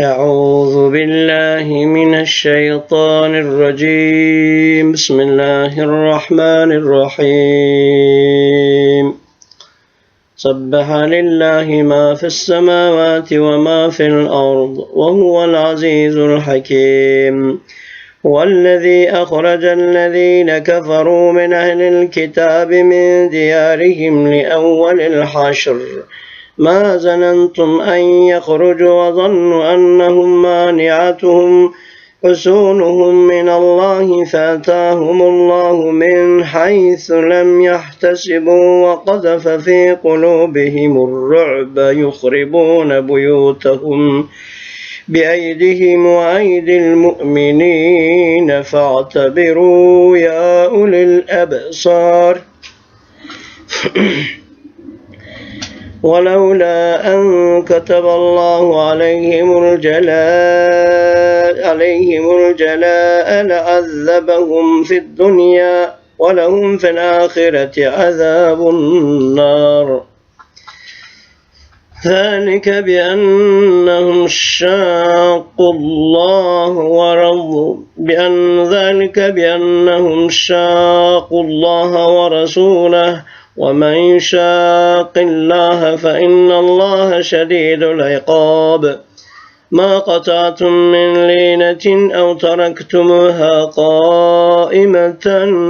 أعوذ بالله من الشيطان الرجيم. بسم الله الرحمن الرحيم. سبح لله ما في السماوات وما في الأرض وهو العزيز الحكيم. هو الذي أخرج الذين كفروا من أهل الكتاب من ديارهم لأول الحشر. ما ظننتم أن يخرجوا وظنوا أنهم مانعتهم حسونهم من الله فأتاهم الله من حيث لم يحتسبوا وقذف في قلوبهم الرعب يخربون بيوتهم بأيديهم وأيدي المؤمنين فاعتبروا يا أولي الأبصار. ولولا أن كتب الله عليهم الجلاء عليهم الجلاء لعذبهم في الدنيا ولهم في الآخرة عذاب النار. ذلك بأنهم شاقوا الله ورضوا بأن ذلك بأنهم شاقوا الله ورسوله ومن يشاق الله فإن الله شديد العقاب ما قطعتم من لينة أو تركتموها قائمة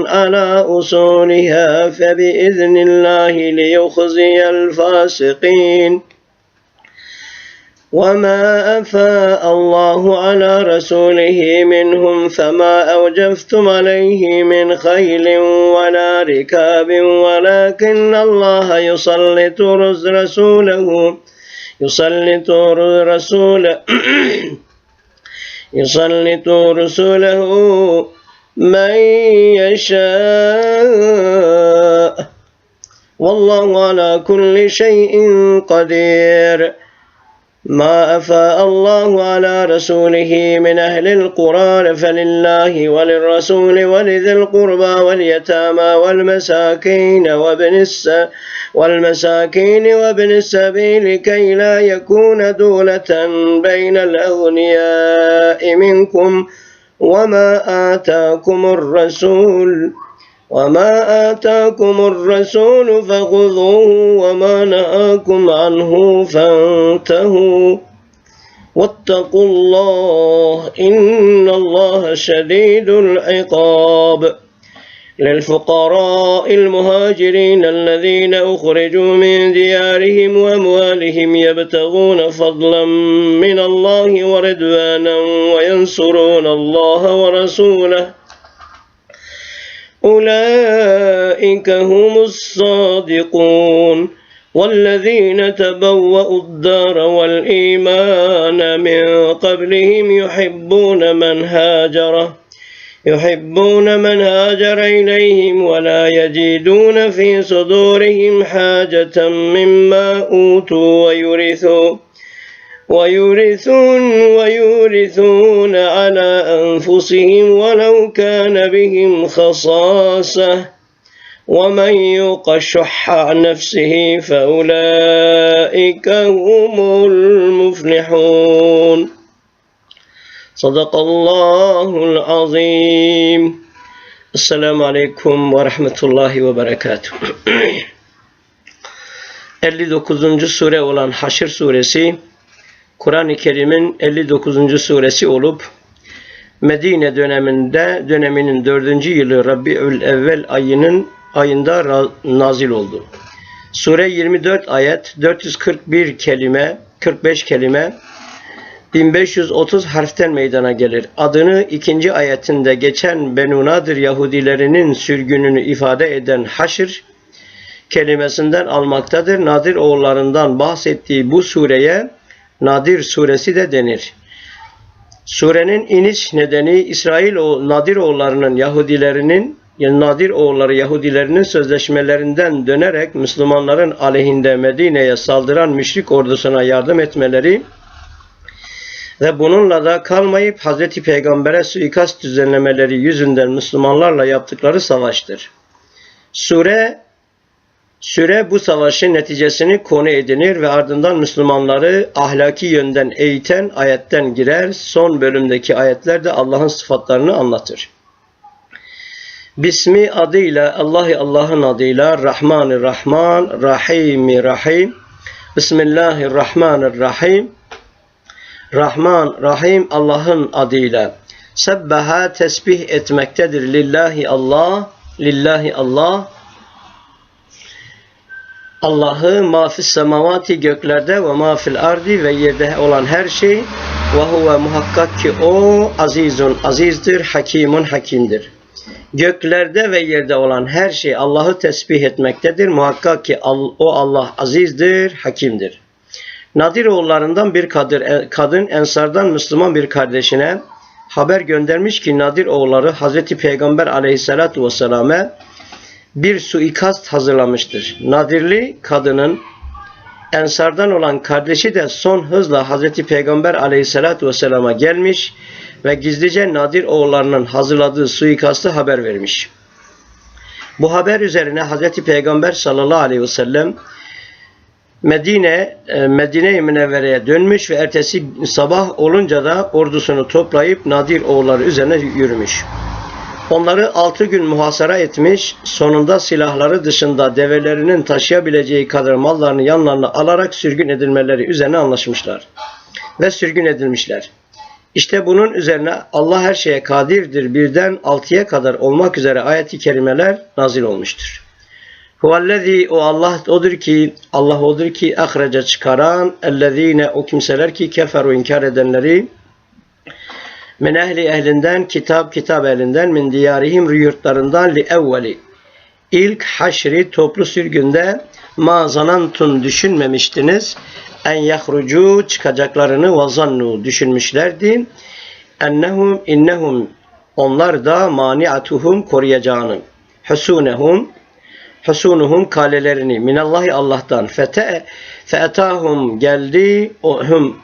على أصولها فبإذن الله ليخزي الفاسقين وما أفاء الله على رسوله منهم فما أوجفتم عليه من خيل ولا ركاب ولكن الله يسلط رسوله يسلط رسوله يسلط رسوله من يشاء والله على كل شيء قدير. ما أفاء الله على رسوله من أهل القرى فلله وللرسول ولذي القربى واليتامى والمساكين وابن الس والمساكين وابن السبيل كي لا يكون دولة بين الأغنياء منكم وما آتاكم الرسول وما آتاكم الرسول فخذوه وما نهاكم عنه فانتهوا واتقوا الله إن الله شديد العقاب للفقراء المهاجرين الذين أخرجوا من ديارهم وأموالهم يبتغون فضلا من الله ورضوانا وينصرون الله ورسوله أولئك هم الصادقون والذين تبوأوا الدار والإيمان من قبلهم يحبون من هاجر يحبون من هاجر إليهم ولا يجدون في صدورهم حاجة مما أوتوا ويرثوا. ويورثون ويورثون على أنفسهم ولو كان بهم خصاصة ومن يوق شح نفسه فأولئك هم المفلحون. صدق الله العظيم. السلام عليكم ورحمة الله وبركاته 59. sure olan Haşr suresi Kur'an-ı Kerim'in 59. suresi olup Medine döneminde döneminin 4. yılı Rabbiül Evvel ayının ayında nazil oldu. Sure 24 ayet, 441 kelime, 45 kelime, 1530 harften meydana gelir. Adını ikinci ayetinde geçen Benu Nadir Yahudilerinin sürgününü ifade eden haşr kelimesinden almaktadır. Nadir oğullarından bahsettiği bu sureye Nadir suresi de denir. Surenin iniş nedeni İsrail Nadir oğullarının Yahudilerinin Nadir oğulları Yahudilerinin sözleşmelerinden dönerek Müslümanların aleyhinde Medine'ye saldıran müşrik ordusuna yardım etmeleri ve bununla da kalmayıp Hz. Peygamber'e suikast düzenlemeleri yüzünden Müslümanlarla yaptıkları savaştır. Sure Süre bu savaşın neticesini konu edinir ve ardından Müslümanları ahlaki yönden eğiten ayetten girer. Son bölümdeki ayetler de Allah'ın sıfatlarını anlatır. Bismi adıyla, Allah'ı Allah'ın adıyla, Rahmanı Rahman, Rahimi Rahim, Bismillahirrahmanirrahim, Rahman, Rahim Allah'ın adıyla. Sebbaha tesbih etmektedir. Lillahi Allah, Lillahi Allah, Allah'ı mafis semavati göklerde ve mafil ardi ve yerde olan her şey ve huve muhakkak ki o azizun azizdir, hakimun hakimdir. Göklerde ve yerde olan her şey Allah'ı tesbih etmektedir. Muhakkak ki o Allah azizdir, hakimdir. Nadir oğullarından bir kadın, kadın Ensardan Müslüman bir kardeşine haber göndermiş ki Nadir oğulları Hazreti Peygamber aleyhissalatu vesselam'e bir suikast hazırlamıştır. Nadirli kadının Ensardan olan kardeşi de son hızla Hazreti Peygamber aleyhissalatu vesselama gelmiş ve gizlice Nadir oğullarının hazırladığı suikastı haber vermiş. Bu haber üzerine Hazreti Peygamber sallallahu aleyhi ve sellem Medine, e, Medine-i Münevvere'ye dönmüş ve ertesi sabah olunca da ordusunu toplayıp Nadir oğulları üzerine yürümüş. Onları altı gün muhasara etmiş, sonunda silahları dışında develerinin taşıyabileceği kadar mallarını yanlarına alarak sürgün edilmeleri üzerine anlaşmışlar. Ve sürgün edilmişler. İşte bunun üzerine Allah her şeye kadirdir birden altıya kadar olmak üzere ayeti kerimeler nazil olmuştur. Huvellezî o Allah odur ki Allah odur ki ahreca çıkaran ellezîne o kimseler ki keferu inkar edenleri min ehli ehlinden kitap kitap elinden min diyarihim yurtlarından li evveli. İlk haşri toplu sürgünde ma zanantun düşünmemiştiniz. En yahrucu çıkacaklarını ve zannu düşünmüşlerdi. Ennehum innehum onlar da maniatuhum koruyacağını. Husunehum husunuhum kalelerini. Minallahi Allah'tan. Fete feetahum geldi hum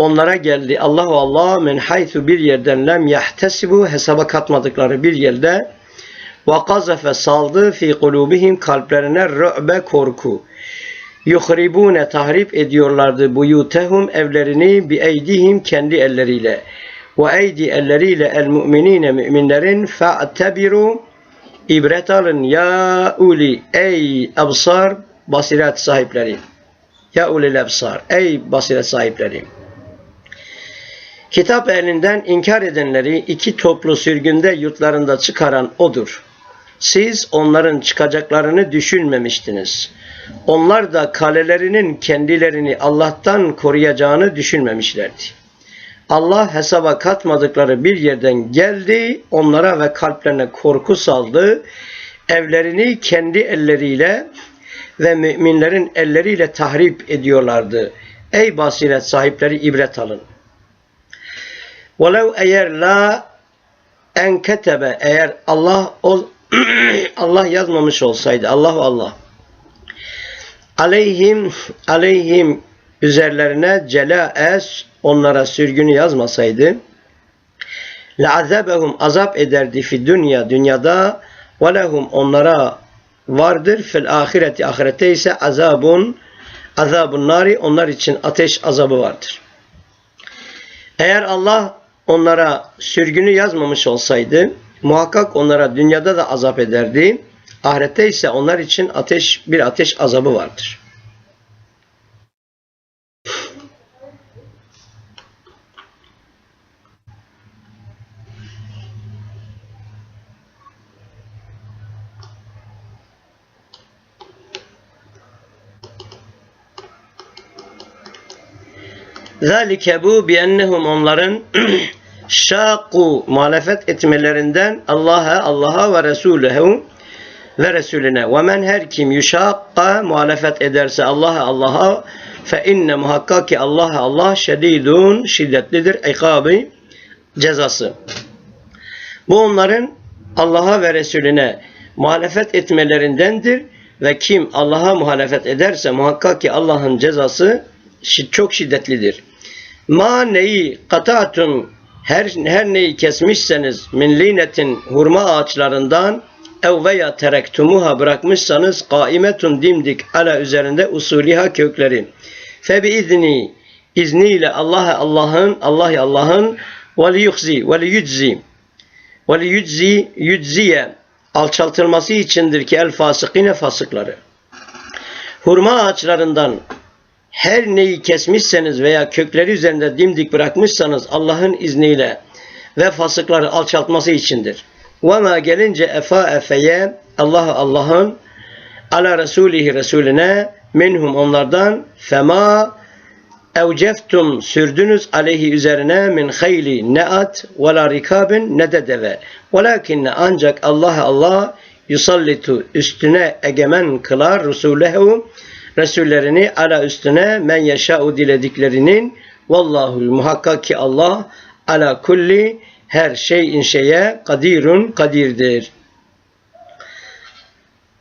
onlara geldi Allahu Allah min haythu bir yerden lem yahtesibu hesaba katmadıkları bir yerde ve kazafe saldı fi kulubihim kalplerine rü'be korku. Yuhribune tahrip ediyorlardı buyutehum evlerini bi eydihim kendi elleriyle. Ve eydi elleriyle el müminine müminlerin fe'tebiru ibret alın ya uli ey absar basiret sahipleri. Ya ulil absar ey basiret sahipleri. Kitap elinden inkar edenleri iki toplu sürgünde yurtlarında çıkaran odur. Siz onların çıkacaklarını düşünmemiştiniz. Onlar da kalelerinin kendilerini Allah'tan koruyacağını düşünmemişlerdi. Allah hesaba katmadıkları bir yerden geldi, onlara ve kalplerine korku saldı. Evlerini kendi elleriyle ve müminlerin elleriyle tahrip ediyorlardı. Ey basiret sahipleri ibret alın. Velev eğer la en ketebe eğer Allah o Allah yazmamış olsaydı Allah Allah aleyhim aleyhim üzerlerine celaes onlara sürgünü yazmasaydı leazabehum azap ederdi fi dünya dünyada ve lehum onlara vardır fil ahireti ahirette ise azabun azabun nari onlar için ateş azabı vardır. Eğer Allah onlara sürgünü yazmamış olsaydı muhakkak onlara dünyada da azap ederdi. Ahirette ise onlar için ateş bir ateş azabı vardır. Zalike bu bi ennehum onların şaku muhalefet etmelerinden Allah'a Allah'a ve Resulühü ve Resulüne ve men her kim yuşakka muhalefet ederse Allah'a Allah'a fe inne muhakkak ki Allah'a Allah şedidun şiddetlidir ikabı cezası. Bu onların Allah'a ve Resulüne muhalefet etmelerindendir ve kim Allah'a muhalefet ederse muhakkak ki Allah'ın cezası çok şiddetlidir. Ma neyi kata'tum her, her neyi kesmişseniz min linetin hurma ağaçlarından ev veya terektumuha bırakmışsanız kaimetun dimdik ala üzerinde usuliha kökleri. Fe izni izniyle Allah Allah'ın Allah Allah'ın ve li yuhzi ve li ve li yüczi alçaltılması içindir ki el fasıkine fasıkları. Hurma ağaçlarından her neyi kesmişseniz veya kökleri üzerinde dimdik bırakmışsanız Allah'ın izniyle ve fasıkları alçaltması içindir. Ve gelince efa efeye Allah Allah'ın ala Resulihi Resulüne minhum onlardan fema evceftum sürdünüz aleyhi üzerine min hayli ne at ve la rikabin ne de deve. Velakinne ancak Allah Allah yusallitu üstüne egemen kılar Resulehu Resullerini ala üstüne men yaşa'u dilediklerinin vallahu muhakkak ki Allah ala kulli her şeyin şeye kadirun kadirdir.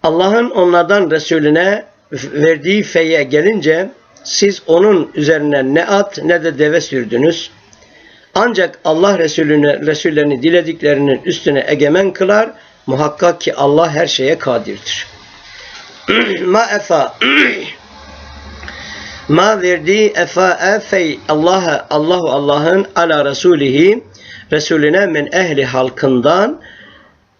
Allah'ın onlardan Resulüne verdiği feye gelince siz onun üzerine ne at ne de deve sürdünüz. Ancak Allah Resulüne, Resullerini dilediklerinin üstüne egemen kılar. Muhakkak ki Allah her şeye kadirdir. Ma efa. Ma verdiği efa efey Allah Allahu Allah'ın ala Resulihi Resulüne min ehli halkından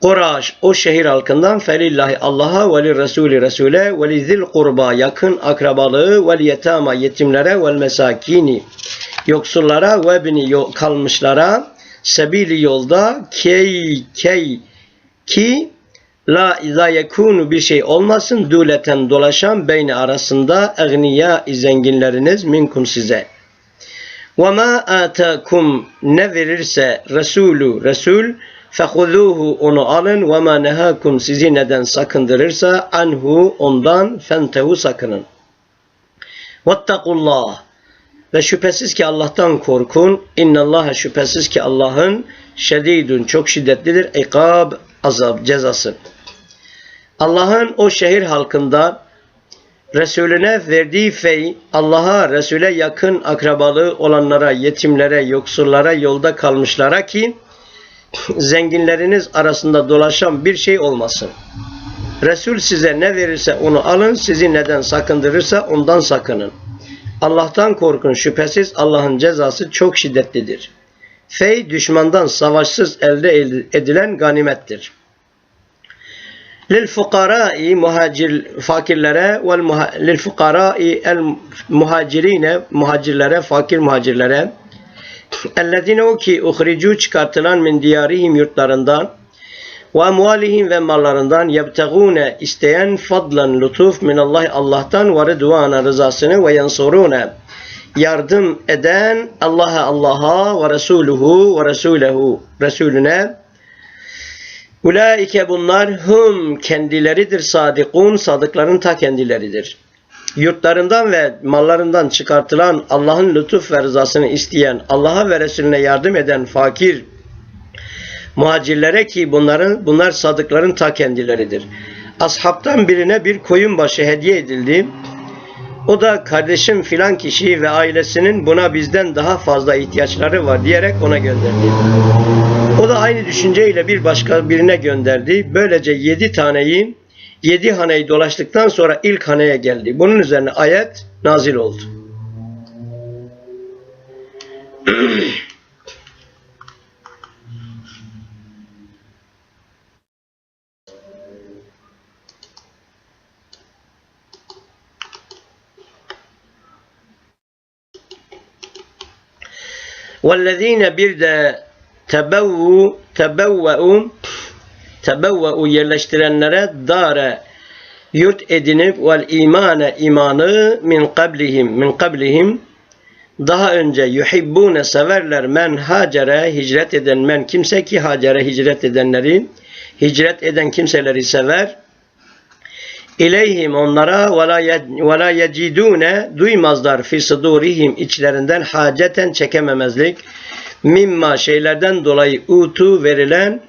Kuraş o şehir halkından felillahi Allah'a ve li Resulü Resul'e ve li zil kurba yakın akrabalığı ve li yetama yetimlere ve mesakini yoksullara ve bini kalmışlara sebili yolda key key ki la izâ yekûnu bir şey olmasın dûleten dolaşan beyni arasında egniya zenginleriniz minkum size. Ve ma atakum ne verirse Resulü Resul fehuzuhu onu alın ve ma nehakum sizi neden sakındırırsa anhu ondan fentehu sakının. Vettakullah ve şüphesiz ki Allah'tan korkun. İnnallaha şüphesiz ki Allah'ın şedidun çok şiddetlidir. İkab azap cezası. Allah'ın o şehir halkında Resulüne verdiği fey Allah'a Resul'e yakın akrabalığı olanlara, yetimlere, yoksullara, yolda kalmışlara ki zenginleriniz arasında dolaşan bir şey olmasın. Resul size ne verirse onu alın, sizi neden sakındırırsa ondan sakının. Allah'tan korkun şüphesiz Allah'ın cezası çok şiddetlidir. Fey düşmandan savaşsız elde edilen ganimettir. Lil fukarai muhacir fakirlere ve lil fukarai el muhacirine muhacirlere fakir muhacirlere. Ellezine o ki uhricu çıkartılan min diyarihim yurtlarından ve amvalihim ve mallarından yebtegune isteyen fadlan lütuf min Allah Allah'tan ve rıdvana rızasını ve yansurune yardım eden Allah'a Allah'a ve Resuluhu ve Resulehu Resulüne Ulaike bunlar hum kendileridir sadikun sadıkların ta kendileridir. Yurtlarından ve mallarından çıkartılan Allah'ın lütuf ve rızasını isteyen, Allah'a ve Resulüne yardım eden fakir muhacirlere ki bunların bunlar sadıkların ta kendileridir. Ashabtan birine bir koyun başı hediye edildi. O da kardeşim filan kişi ve ailesinin buna bizden daha fazla ihtiyaçları var diyerek ona gönderdi. O da aynı düşünceyle bir başka birine gönderdi. Böylece yedi taneyi, yedi haneyi dolaştıktan sonra ilk haneye geldi. Bunun üzerine ayet nazil oldu. وَالَّذ۪ينَ bir de tebevvu tebevve'u tebevve'u yerleştirenlere dare yurt edinip vel imane imanı min kablihim min kablihim daha önce yuhibbune severler men hacere hicret eden men kimse ki hacere hicret edenleri hicret eden kimseleri sever İleyhim onlara ve la yecidune duymazlar fi sudurihim içlerinden haceten çekememezlik mimma şeylerden dolayı utu verilen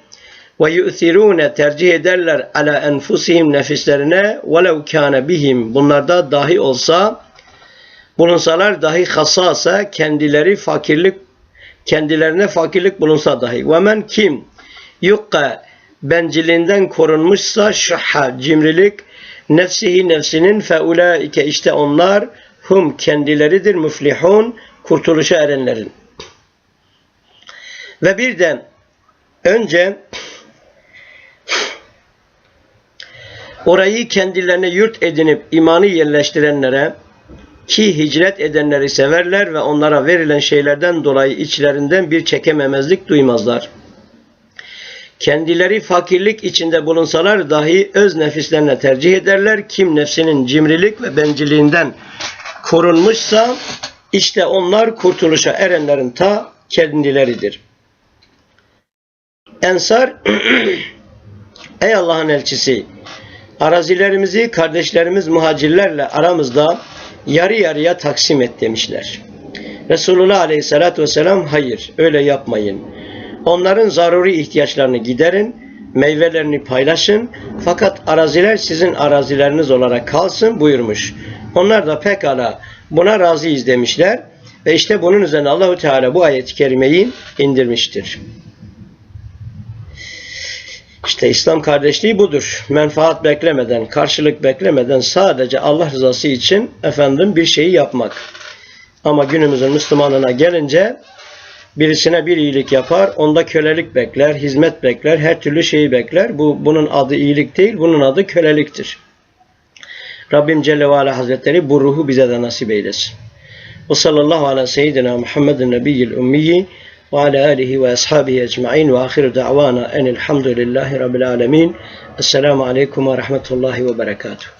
ve yu'thirune tercih ederler ala enfusihim nefislerine velev kâne bihim. Bunlarda dahi olsa bulunsalar dahi hasasa kendileri fakirlik kendilerine fakirlik bulunsa dahi. Ve men kim yukka benciliğinden korunmuşsa şuha cimrilik nefsihi nefsinin feulaike işte onlar hum kendileridir müflihun kurtuluşa erenlerin. Ve bir de önce orayı kendilerine yurt edinip imanı yerleştirenlere ki hicret edenleri severler ve onlara verilen şeylerden dolayı içlerinden bir çekememezlik duymazlar. Kendileri fakirlik içinde bulunsalar dahi öz nefislerine tercih ederler. Kim nefsinin cimrilik ve bencilliğinden korunmuşsa işte onlar kurtuluşa erenlerin ta kendileridir. Ensar Ey Allah'ın elçisi arazilerimizi kardeşlerimiz muhacirlerle aramızda yarı yarıya taksim et demişler. Resulullah Aleyhisselatü Vesselam hayır öyle yapmayın. Onların zaruri ihtiyaçlarını giderin, meyvelerini paylaşın fakat araziler sizin arazileriniz olarak kalsın buyurmuş. Onlar da pekala buna razıyız demişler ve işte bunun üzerine Allahu Teala bu ayet-i kerimeyi indirmiştir. İşte İslam kardeşliği budur. Menfaat beklemeden, karşılık beklemeden sadece Allah rızası için efendim bir şeyi yapmak. Ama günümüzün Müslümanına gelince birisine bir iyilik yapar, onda kölelik bekler, hizmet bekler, her türlü şeyi bekler. Bu bunun adı iyilik değil, bunun adı köleliktir. Rabbim Celle ve Ala Hazretleri bu ruhu bize de nasip eylesin. Ve sallallahu ala seyyidina Muhammedin nebiyyil ummiyi ve ala alihi ve ashabihi ecma'in ve ahiru da'vana enilhamdülillahi rabbil alemin. Esselamu aleyküm ve rahmetullahi ve berekatuhu.